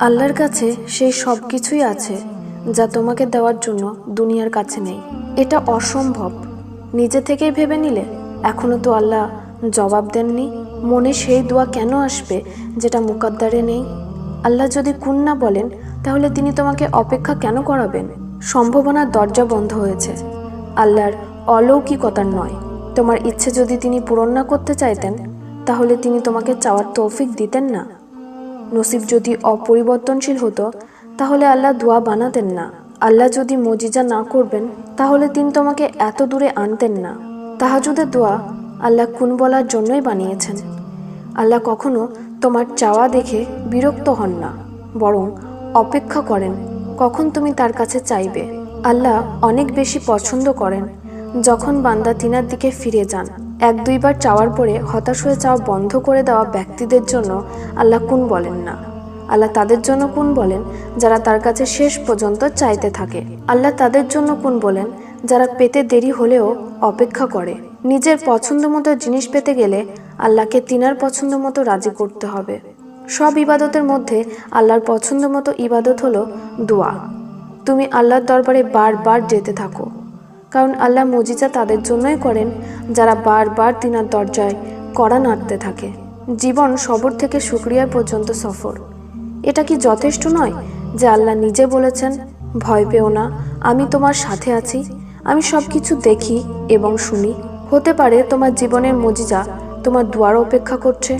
আল্লাহর কাছে সেই সব কিছুই আছে যা তোমাকে দেওয়ার জন্য দুনিয়ার কাছে নেই। এটা অসম্ভব। নিজে থেকেই ভেবে নিলে এখনও তো আল্লাহ জবাব দেননি। মনে সেই দোয়া কেন আসবে যেটা মুকাদ্দারে নেই? আল্লাহ যদি কুন না বলেন, তাহলে তিনি তোমাকে অপেক্ষা কেন করাবেন? সম্ভাবনার দরজা বন্ধ হয়েছে। আল্লাহর অলৌকিকতার নয়। তোমার ইচ্ছে যদি তিনি পূরণ না করতে চাইতেন, তাহলে তিনি তোমাকে চাওয়ার তৌফিক দিতেন না। নসিব যদি অপরিবর্তনশীল হতো, তাহলে আল্লাহ দোয়া বানাতেন না। আল্লাহ যদি মজিজা না করবেন, তাহলে তিনি তোমাকে এত দূরে আনতেন না। তাহাজুদের দোয়া আল্লাহ কুন বলার জন্যই বানিয়েছেন। আল্লাহ কখনো তোমার চাওয়া দেখে বিরক্ত হন না, বরং অপেক্ষা করেন কখন তুমি তার কাছে চাইবে। আল্লাহ অনেক বেশি পছন্দ করেন যখন বান্দা তিনার দিকে ফিরে যান। এক দুইবার চাওয়ার পরে হতাশ হয়ে চাওয়া বন্ধ করে দেওয়া ব্যক্তিদের জন্য আল্লাহ কুন বলেন না। আল্লাহ তাদের জন্য কোন বলেন, যারা তার কাছে শেষ পর্যন্ত চাইতে থাকে। আল্লাহ তাদের জন্য কোন বলেন, যারা পেতে দেরি হলেও অপেক্ষা করে। নিজের পছন্দ মতো জিনিস পেতে গেলে আল্লাহকে তিনার পছন্দ মতো রাজি করতে হবে। সব ইবাদতের মধ্যে আল্লাহর পছন্দ মতো ইবাদত হলো দোয়া। তুমি আল্লাহর দরবারে বারবার যেতে থাকো। কারণ আল্লাহ মজিজা তাদের জন্যই করেন, যারা বারবার তিনার দরজায় কড়া নাড়তে থাকে। জীবন সবর থেকে শুক্রিয়া পর্যন্ত সফর। এটা কি যথেষ্ট নয় যে আল্লাহ নিজে বলেছেন, ভয় পেও না, আমি তোমার সাথে আছি, আমি সব কিছু দেখি এবং শুনি হতে পারে তোমার জীবনের মজিজা তোমার দুয়ার অপেক্ষা করছে,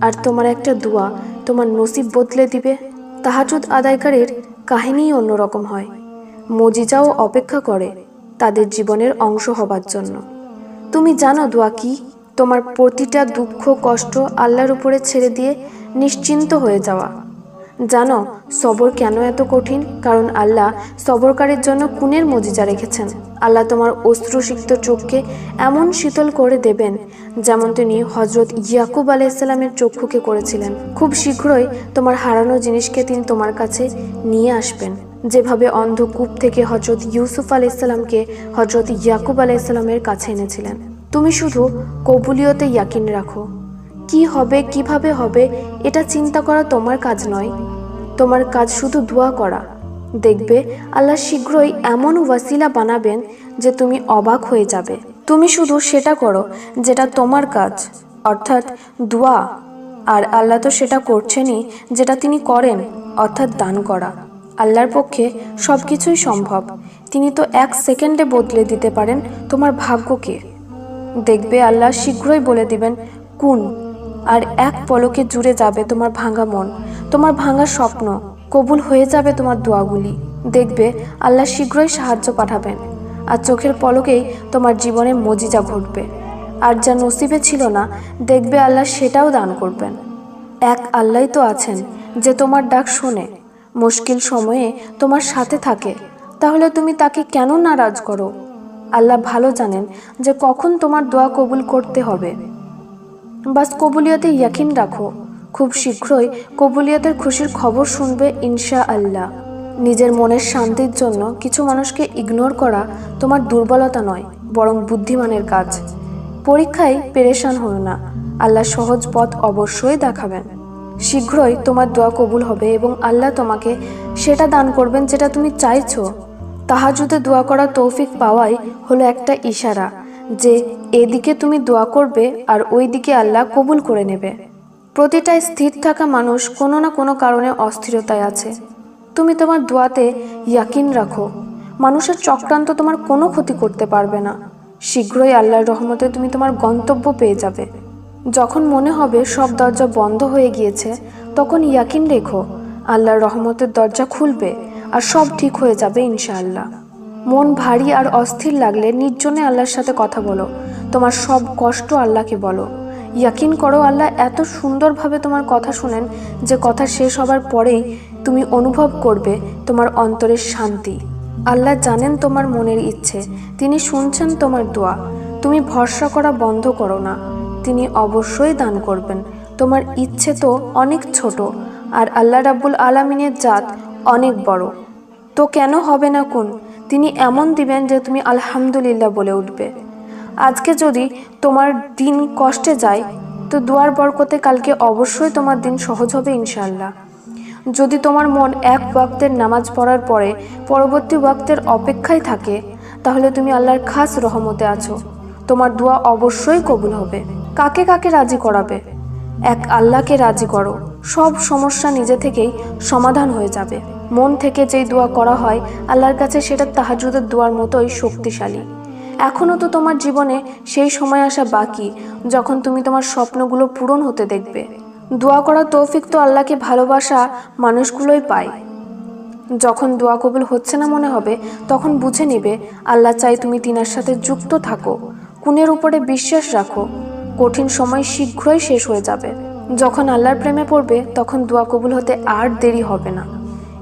আর তোমার একটা দোয়া তোমার নসিব বদলে দিবে। তাহাজুদ আদায়কারীর কাহিনীই অন্যরকম হয়। মজিজাও অপেক্ষা করে তাদের জীবনের অংশ হবার জন্য। তুমি জানো দোয়া কি? তোমার প্রতিটা দুঃখ, কষ্ট আল্লাহর উপরে ছেড়ে দিয়ে নিশ্চিন্ত হয়ে যাওয়া। জানো, সবর কেন এত কঠিন? কারণ আল্লাহ সবরকারীর জন্য কুনের মজিজা রেখেছেন। আল্লাহ তোমার অশ্রুসিক্ত চোখকে এমন শীতল করে দেবেন, যেমন তিনি হজরত ইয়াকুব আলাইসাল্লামের চক্ষুকে করেছিলেন। খুব শীঘ্রই তোমার হারানো জিনিসকে তিনি তোমার কাছে নিয়ে আসবেন। যেভাবে অন্ধকূপ থেকে হজরত ইউসুফ আলাইসাল্লামকে হজরত ইয়াকুব আলাইসাল্লামের কাছে এনেছিলেন। তুমি শুধু কবুলিয়তে ইয়াকিন রাখো। কি হবে, কীভাবে হবে, এটা চিন্তা করা তোমার কাজ নয়। তোমার কাজ শুধু দোয়া করা। দেখবে, আল্লাহ শীঘ্রই এমন ওয়াসিলা বানাবেন যে তুমি অবাক হয়ে যাবে। তুমি শুধু সেটা করো যেটা তোমার কাজ, অর্থাৎ দোয়া। আর আল্লাহ তো সেটা করছেনই যেটা তিনি করেন, অর্থাৎ দান করা। আল্লাহর পক্ষে সব কিছুই সম্ভব। তিনি তো এক সেকেন্ডে বদলে দিতে পারেন, তোমার ভাগ্যকে দেখবে আল্লাহ শীঘ্রই বলে দিবেন, কুন। আর এক পলকে জুড়ে যাবে তোমার ভাঙা মন। তোমার ভাঙা স্বপ্ন কবুল হয়ে যাবে তোমার দোয়াগুলি। দেখবে আল্লাহ শীঘ্রই সাহায্য পাঠাবেন। আর চোখের পলকেই তোমার জীবনে মজিজা ঘটবে। আর যা নসিবে ছিল না, দেখবে আল্লাহ সেটাও দান করবেন। এক আল্লাহই তো আছেন, যে তোমার ডাক শোনে। মুশকিল সময়ে তোমার সাথে থাকে। তাহলে তুমি তাকে কেন নারাজ করো? আল্লাহ ভালো জানেন যে কখন তোমার দোয়া কবুল করতে হবে। বাস কবুলিয়তে ইয়াকিন রাখো। খুব শীঘ্রই কবুলিয়তের খুশির খবর শুনবে ইনশা আল্লাহ নিজের মনের শান্তির জন্য কিছু মানুষকে ইগনোর করা তোমার দুর্বলতা নয়, বরং বুদ্ধিমানের কাজ। পরীক্ষায় পেরেশান হও না। আল্লাহ সহজ পথ অবশ্যই দেখাবেন। শীঘ্রই তোমার দোয়া কবুল হবে এবং আল্লাহ তোমাকে সেটা দান করবেন যেটা তুমি চাইছো। তাহাজুদে দোয়া করা তৌফিক পাওয়াই হলো একটা ইশারা যে এদিকে তুমি দোয়া করবে আর ওই দিকে আল্লাহ কবুল করে নেবে। প্রতিটা স্থির থাকা মানুষ কোনো না কোনো কারণে অস্থিরতায় আছে। তুমি তোমার দোয়াতে ইয়াকিন রাখো। মানুষের চক্রান্ত তোমার কোনো ক্ষতি করতে পারবে না। শীঘ্রই আল্লাহর রহমতে তুমি তোমার গন্তব্য পেয়ে যাবে। যখন মনে হবে সব দরজা বন্ধ হয়ে গিয়েছে, তখন ইয়াকিন রেখো, আল্লাহর রহমতের দরজা খুলবে আর সব ঠিক হয়ে যাবে ইনশাআল্লাহ। মন ভারী আর অস্থির লাগলে নির্জনে আল্লাহর সাথে কথা বলো, তোমার সব কষ্ট আল্লাহকে বলো। ইয়াকিন করো, আল্লাহ এত সুন্দরভাবে তোমার কথা শুনেন যে কথা শেষ হবার পরেই তুমি অনুভব করবে তোমার অন্তরের শান্তি। আল্লাহ জানেন তোমার মনের ইচ্ছে, তিনি শুনছেন তোমার দোয়া। তুমি ভরসা করা বন্ধ করো না। তিনি অবশ্যই দান করবেন। তোমার ইচ্ছে তো অনেক ছোট, আর আল্লাহ রাব্বুল আলামিনের জাত অনেক বড়। তো কেন হবে না কোন? তিনি এমন দিবেন যে তুমি আলহামদুলিল্লাহ বলে উঠবে। আজকে যদি তোমার দিন কষ্টে যায়, তো দুয়ার বরকতে কালকে অবশ্যই তোমার দিন সহজ হবে ইনশাল্লাহ যদি তোমার মন এক ওয়াক্তের নামাজ পড়ার পরে পরবর্তী ওয়াক্তের অপেক্ষায় থাকে, তাহলে তুমি আল্লাহর খাস রহমতে আছো। তোমার দোয়া অবশ্যই কবুল হবে। কাকে কাকে রাজি করাবে? এক আল্লাহকে রাজি করো। সব সমস্যা নিজে থেকেই সমাধান হয়ে যাবে। মন থেকে যেই দোয়া করা হয়, আল্লাহর কাছে সেটা তাহাজুদের দোয়ার মতোই শক্তিশালী। এখনও তো তোমার জীবনে সেই সময় আসা বাকি, যখন তুমি তোমার স্বপ্নগুলো পূরণ হতে দেখবে। দোয়া করা তৌফিক তো আল্লাহকে ভালোবাসা মানুষগুলোই পায়। যখন দোয়া কবুল হচ্ছে না মনে হবে, তখন বুঝে নিবে, আল্লাহ চাই তুমি তিনার সাথে যুক্ত থাকো। কুনের উপরে বিশ্বাস রাখো। কঠিন সময় শীঘ্রই শেষ হয়ে যাবে। যখন আল্লাহর প্রেমে পড়বে, তখন দোয়া কবুল হতে আর দেরি হবে না।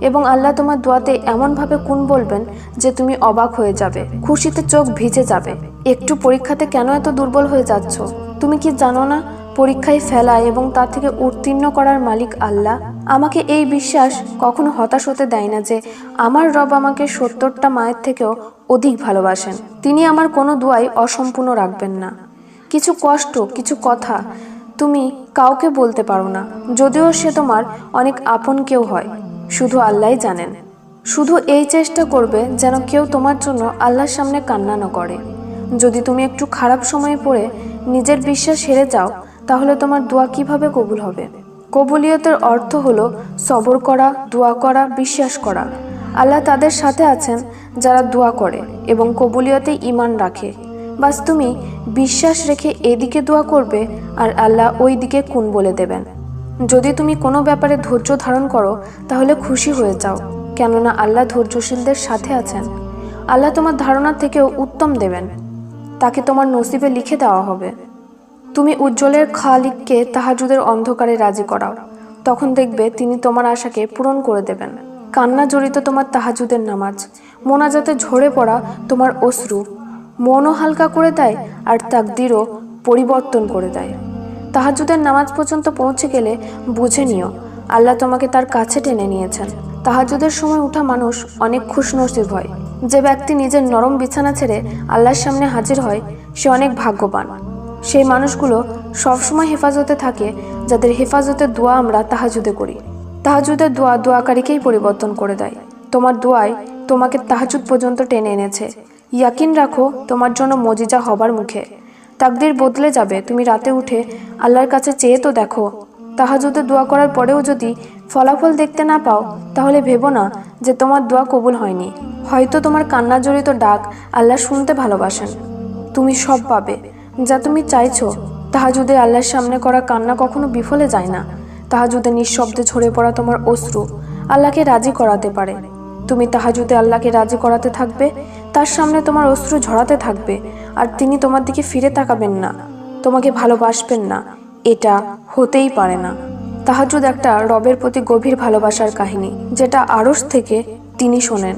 এবং আল্লাহ তোমার দোয়াতে এমনভাবে কোন বলবেন যে তুমি অবাক হয়ে যাবে, খুশিতে চোখ ভিজে যাবে। একটু পরীক্ষাতে কেন এত দুর্বল হয়ে যাচ্ছ? তুমি কি জানো না, পরীক্ষায় ফেলা এবং তা থেকে উত্তীর্ণ করার মালিক আল্লাহ? আমাকে এই বিশ্বাস কখনো হতাশ হতে দেয় না যে, আমার রব আমাকে সত্তরটা মায়ের থেকেও অধিক ভালোবাসেন। তিনি আমার কোনো দোয়াই অসম্পূর্ণ রাখবেন না। কিছু কষ্ট, কিছু কথা তুমি কাউকে বলতে পারো না, যদিও সে তোমার অনেক আপন কেউ হয়। শুধু আল্লাহই জানেন। শুধু এই চেষ্টা করবে যেন কেউ তোমার জন্য আল্লাহর সামনে কান্না না করে। যদি তুমি একটু খারাপ সময়ে পড়ে নিজের বিশ্বাস হেরে যাও, তাহলে তোমার দোয়া কীভাবে কবুল হবে? কবুলিয়তের অর্থ হলো সবর করা, দোয়া করা, বিশ্বাস করা। আল্লাহ তাদের সাথে আছেন যারা দোয়া করে এবং কবুলিয়তে ইমান রাখে। বাস তুমি বিশ্বাস রেখে এদিকে দোয়া করবে আর আল্লাহ ওই দিকে কোন বলে দেবেন। যদি তুমি কোনো ব্যাপারে ধৈর্য ধারণ করো, তাহলে খুশি হয়ে যাও, কেননা আল্লাহ ধৈর্যশীলদের সাথে আছেন। আল্লাহ তোমার ধারণা থেকেও উত্তম দেবেন, তাকে তোমার নসিবে লিখে দেওয়া হবে। তুমি উজ্জ্বলের খালিককে তাহাজুদের অন্ধকারে রাজি করাও, তখন দেখবে তিনি তোমার আশাকে পূরণ করে দেবেন। কান্না জড়িত তোমার তাহাজুদের নামাজ, মোনাজাতে ঝরে পড়া তোমার অশ্রু মনও হালকা করে দেয় আর তাকদিরও পরিবর্তন করে দেয়। তাহাজুদের নামাজ পর্যন্ত পৌঁছে গেলে বুঝে নিও, আল্লাহ তোমাকে তার কাছে টেনে নিয়েছেন। তাহাজুদের সময় উঠা মানুষ অনেক খুশনসিব হয়। যে ব্যক্তি নিজের নরম বিছানা ছেড়ে আল্লাহর সামনে হাজির হয়, সে অনেক ভাগ্যবান। সেই মানুষগুলো সবসময় হেফাজতে থাকে, যাদের হেফাজতের দোয়া আমরা তাহাজুদে করি। তাহাজুদের দোয়া দোয়াকারীকেই পরিবর্তন করে দেয়। তোমার দোয়ায় তোমাকে তাহাজুদ পর্যন্ত টেনে এনেছে। ইয়াকিন রাখো, তোমার জন্য মজিজা হবার মুখে। তাকদির বদলে যাবে, তুমি রাতে উঠে আল্লাহর কাছে চেয়ে তো দেখো। তাহাজুদে দোয়া করার পরেও যদি ফলাফল দেখতে না পাও, তাহলে ভেবো না যে তোমার দোয়া কবুল হয়নি। হয়তো তোমার কান্না জড়িত ডাক আল্লাহ শুনতে ভালোবাসেন। তুমি সব পাবে, যা তুমি চাইছো। তাহাজুদে আল্লাহর সামনে করা কান্না কখনো বিফলে যায় না। তাহাজুদে নিঃশব্দে ঝরে পড়া তোমার অশ্রু আল্লাহকে রাজি করাতে পারে। তুমি তাহাজুদে আল্লাহকে রাজি করাতে থাকবে তার সামনে তোমার অশ্রু ঝরাতে থাকবে আর তিনি তোমার দিকে ফিরে তাকাবেন না। তোমাকে ভালোবাসবেন না। এটা হতেই পারে না। তাহাজুদ একটা রবের প্রতি গভীর ভালোবাসার কাহিনী, যেটা আড়স থেকে তিনি শোনেন।